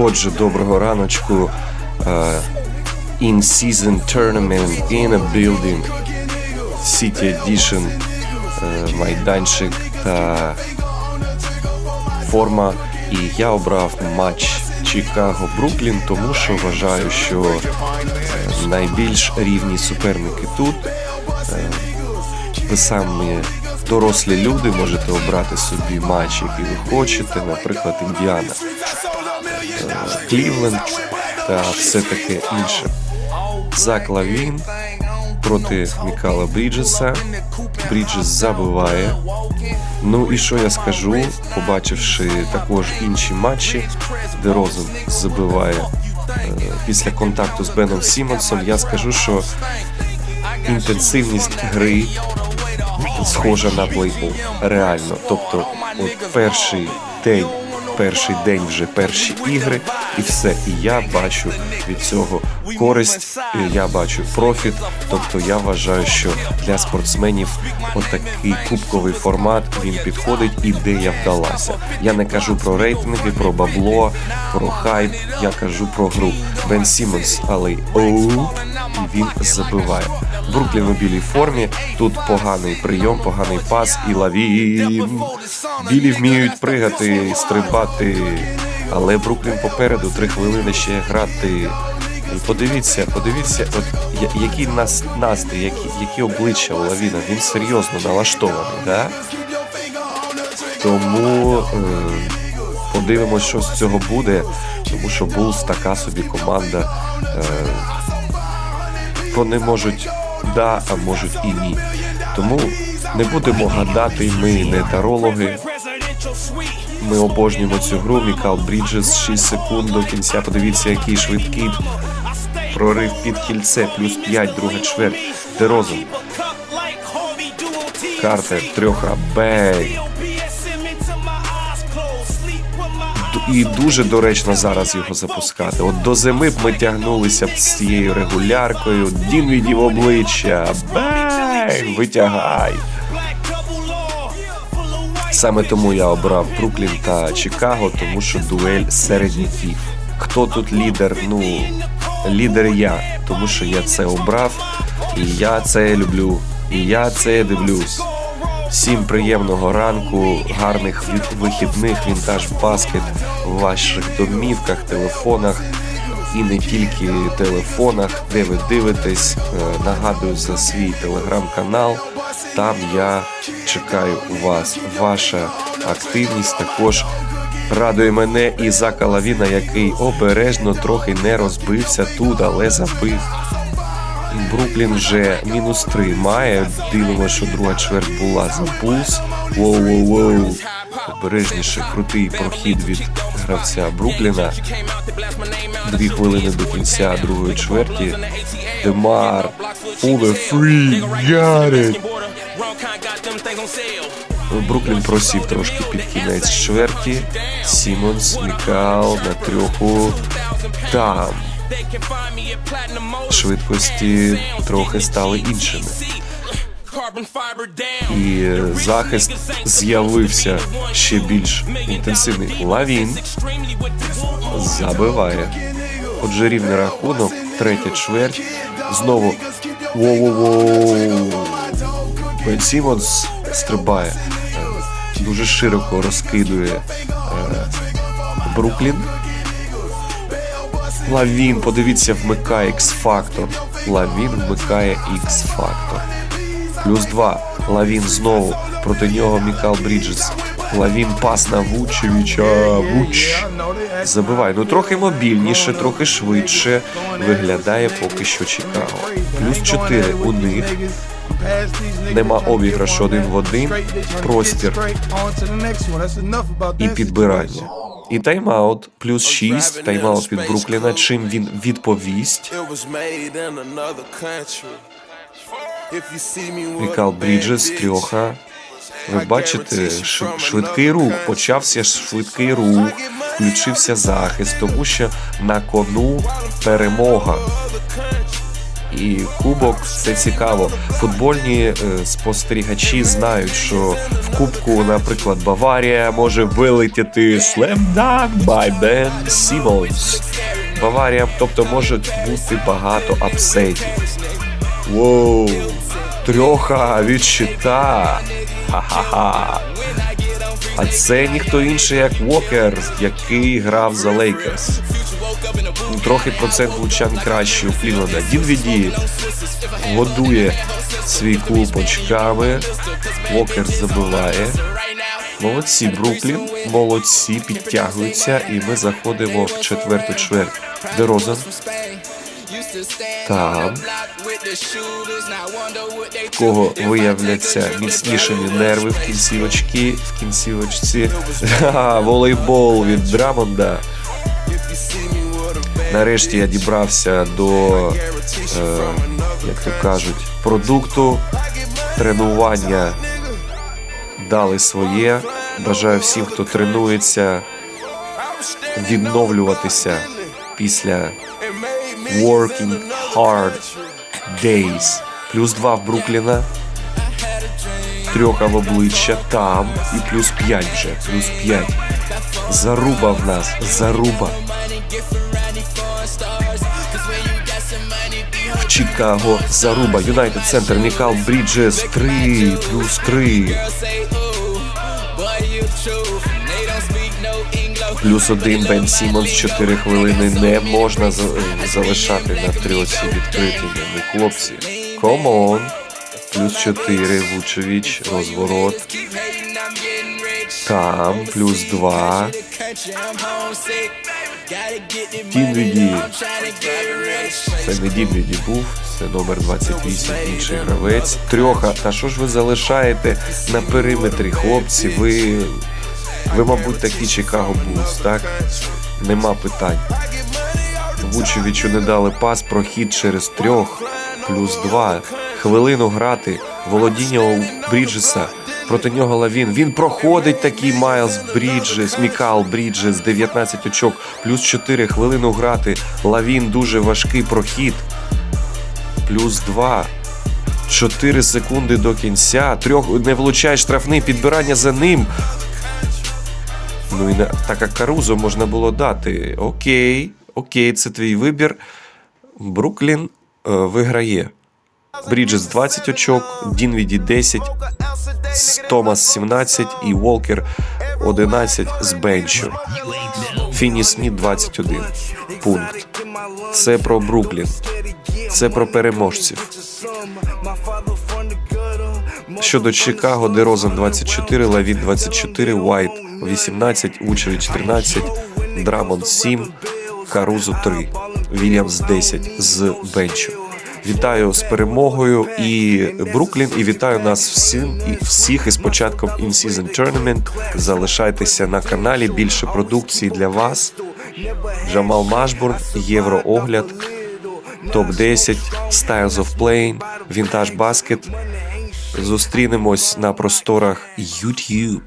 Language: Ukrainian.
Отже, доброго раночку. Е, In-season tournament in a building. City Edition. е, Майданчик та форма. І я обрав матч Чикаго Бруклін, тому що вважаю, що е, найбільш рівні суперники тут. Ви самі дорослі люди можете обрати собі матч, який ви хочете, наприклад, Індіана, Клівленд та все таке інше. Зак Лавін проти Мікала Бріджеса. Бріджес забиває. Ну і що я скажу, побачивши також інші матчі, де Розен забиває е, після контакту з Беном Сімонсом, я скажу, що інтенсивність гри схожа на плей-офф. Реально. Тобто, от перший день, перший день вже перші ігри, і все. І я бачу від цього користь, і я бачу профіт. Тобто я вважаю, що для спортсменів отакий кубковий формат він підходить, ідея вдалася. Я не кажу про рейтинги, про бабло, про хайп. Я кажу про гру. Бен Сімонс, але оу, і він забиває. Бруклін у білій формі. Тут поганий прийом, поганий пас і лавін. Білі вміють пригати, стрибати. Але Бруклін попереду три хвилини ще грати. Подивіться, подивіться, от який нас настрій, які, які обличчя у Лавіна. Він серйозно налаштований, да? Тому е, подивимось, що з цього буде, тому що Булс така собі команда. Е, вони можуть да, а можуть і ні. Тому не будемо гадати, ми не тарологи. Ми обожнюємо цю гру. Мікал Бріджес 6 секунд до кінця. Подивіться, який швидкий прорив під кільце, плюс 5, друга чверть. Дерозен. Картер, трьоха, бей. І дуже доречно зараз його запускати. От до зими б ми тягнулися б з цією регуляркою. Дін відів обличчя. Бей! Витягай. Саме тому я обрав Бруклін та Чикаго, тому що дуель середняків. Хто тут лідер? Ну, лідер я, тому що я це обрав, і я це люблю, і я це дивлюсь. Всім приємного ранку, гарних вихідних, вінтаж баскет в ваших домівках, телефонах і не тільки телефонах, де ви дивитесь. Е, Нагадую за свій телеграм-канал. Там я чекаю вас. Ваша активність також радує мене і Зака Лавіна, який обережно трохи не розбився тут, але забив. Бруклін вже мінус 3 має. Дивимося, що друга чверть була за пулс. Воу-воу-воу. Обережніше, крутий прохід від гравця Брукліна. Дві хвилини до кінця другої чверті. Демар. Фуле фрі. It. Бруклін просів трошки під кінець чверті. Сімонс, Мікал на трьоху. Там швидкості трохи стали іншими. І захист з'явився ще більш інтенсивний. Лавін забиває. Отже, рівний рахунок, третя чверть. Знову воу-воу-воу. Бен Сімонс стрибає, е, дуже широко розкидує е, Бруклін. Лавін, подивіться, вмикає X-фактор. Лавін вмикає X-фактор. Плюс два. Лавін знову. Проти нього Мікал Бріджес. Лавін пас на Вучевича. Вуч. Забиває. Ну трохи мобільніше, трохи швидше виглядає поки що Чикаго. Плюс 4 у них. Нема обіграшу один в один, простір і підбирання. І тайм-аут, плюс 6, тайм-аут від Брукліна, чим він відповість. Мікал Бріджес, трьоха. Ви бачите, шв- швидкий рух. Почався швидкий рух, включився захист, тому що на кону перемога. І кубок. Це цікаво. Футбольні е, спостерігачі знають, що в кубку, наприклад, Баварія може вилетіти Slam by Ben Simmons. Баварія, тобто може бути багато апсетів. Воу, трьоха від щита. Ха-ха-ха. А це ніхто інший, як Вокер, який грав за Лейкерс. Трохи процент влучань кращий у Клівленда. Дінвіді годує свій клуб очками. Вокер забиває. Молодці, Бруклін. Молодці, підтягуються, і ми заходимо в четверту чверть. Дерозан. Там. В кого виявляться міцнішими нерви в кінцівочці, в кінцівочці. Волейбол від Драмонда. Нарешті я дібрався до, е, як то кажуть, продукту. Тренування дали своє. Бажаю всім, хто тренується, відновлюватися після working hard days. Плюс два в Брукліна. Трьоха в обличчя там і плюс п'ять вже. Плюс п'ять. Заруба в нас. Заруба. Чикаго заруба. Юнайтед Центр Мікал Бріджес 3 плюс 3. Плюс один Бен Сімонс 4 хвилини не можна за- залишати на трьоці відкритими. Ну, хлопці. Комон. Плюс 4 Вучевич, розворот. Там, плюс 2. Дінвіді. Це не Дінвіді був, це номер 28, інший гравець. Трьоха. Та що ж ви залишаєте на периметрі, хлопці? Ви, ви мабуть, такі Чикаго Булс, так? Нема питань. Вучевичу не дали пас, прохід через трьох, плюс два. Хвилину грати. Володіння у Бріджеса. Проти нього Лавін. Він проходить такий Майлз Бріджес, Мікал Бріджес, 19 очок, плюс 4 хвилину грати. Лавін дуже важкий прохід. Плюс 2. 4 секунди до кінця. Трьох не влучає штрафний підбирання за ним. Ну і на так як Карузо можна було дати. Окей, окей, це твій вибір. Бруклін е, виграє. Бріджес 20 очок, Дінвіді 10, Томас 17 і Волкер 11 з бенчу. Фіні Сміт 21 пункт. Це про Бруклін. Це про переможців. Щодо Чикаго, Дерозан 24, Лавін 24, Уайт 18, Учевич 13, Драмон 7, Карузо 3, Вільямс 10 з бенчу. Вітаю з перемогою і Бруклін, і вітаю нас всім і всіх із початком In-Season Tournament. Залишайтеся на каналі. Більше продукції для вас. Джамал Машбурн, Євроогляд, топ 10 Styles of Playing, Vintage Basket. Зустрінемось на просторах YouTube.